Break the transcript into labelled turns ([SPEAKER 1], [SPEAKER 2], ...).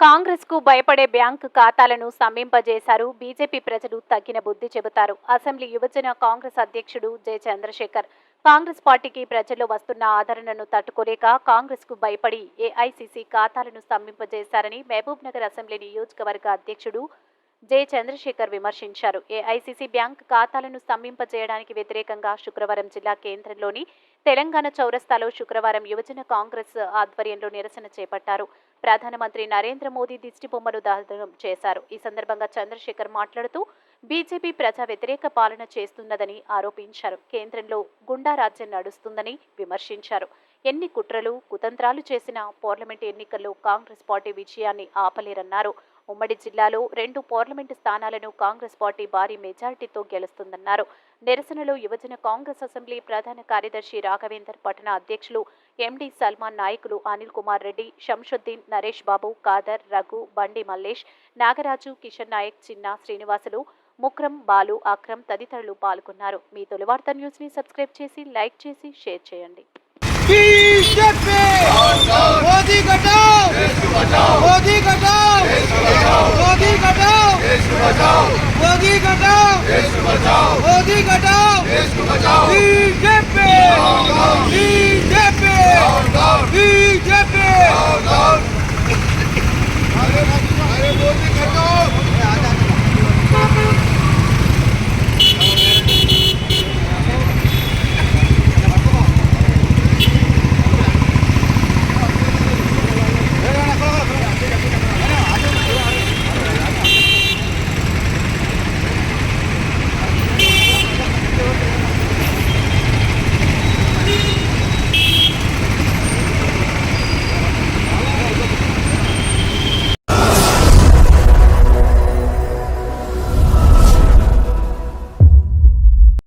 [SPEAKER 1] కాంగ్రెస్కు భయపడే బ్యాంకు ఖాతాలను స్తంభింపజేశారు. బీజేపీ ప్రజలు తగిన బుద్ధి చెబుతారు. అసెంబ్లీ యువజన కాంగ్రెస్ అధ్యక్షుడు జె చంద్రశేఖర్ కాంగ్రెస్ పార్టీకి ప్రజల్లో వస్తున్న ఆదరణను తట్టుకోలేక కాంగ్రెస్కు భయపడి ఏఐసీసీ ఖాతాలను స్తంభింపజేశారని మహబూబ్ నగర్ అసెంబ్లీ నియోజకవర్గ అధ్యక్షుడు జె చంద్రశేఖర్ విమర్శించారు. ఏఐసీసీ బ్యాంక్ ఖాతాలను స్తంభింపజేయడానికి వ్యతిరేకంగా శుక్రవారం జిల్లా కేంద్రంలోని తెలంగాణ చౌరస్తాలో శుక్రవారం యువజన కాంగ్రెస్ ఆధ్వర్యంలో నిరసన చేపట్టారు. ప్రధానమంత్రి నరేంద్ర మోదీ దిష్టి బొమ్మను దహనం చేశారు. ఈ సందర్భంగా చంద్రశేఖర్ మాట్లాడుతూ బీజేపీ ప్రజా వ్యతిరేక పాలన చేస్తున్నదని ఆరోపించారు. కేంద్రంలో గుండా రాజ్యం నడుస్తుందని విమర్శించారు. ఎన్ని కుట్రలు కుతంత్రాలు చేసినా పార్లమెంట్ ఎన్నికల్లో కాంగ్రెస్ పార్టీ విజయాన్ని ఆపలేరన్నారు. ఉమ్మడి జిల్లాలో రెండు పార్లమెంటు స్థానాలను కాంగ్రెస్ పార్టీ భారీ మెజారిటీతో గెలుస్తుందన్నారు. నిరసనలో యువజన కాంగ్రెస్ అసెంబ్లీ ప్రధాన కార్యదర్శి రాఘవేందర్ పట్టణ అధ్యక్షులు ఎండి సల్మాన్ నాయకులు అనిల్ కుమార్ రెడ్డి షంషుద్దీన్ నరేష్ బాబు కాదర్ రఘు బండి మల్లేష్ నాగరాజు కిషన్ నాయక్ చిన్న శ్రీనివాసులు ముక్రం బాలు అక్రమ్ తదితరులు పాల్గొన్నారు. మీ తొలివార్త న్యూస్ని సబ్స్క్రైబ్ చేసి లైక్ చేసి షేర్ చేయండి.
[SPEAKER 2] मोदी घटाओ बीजेपी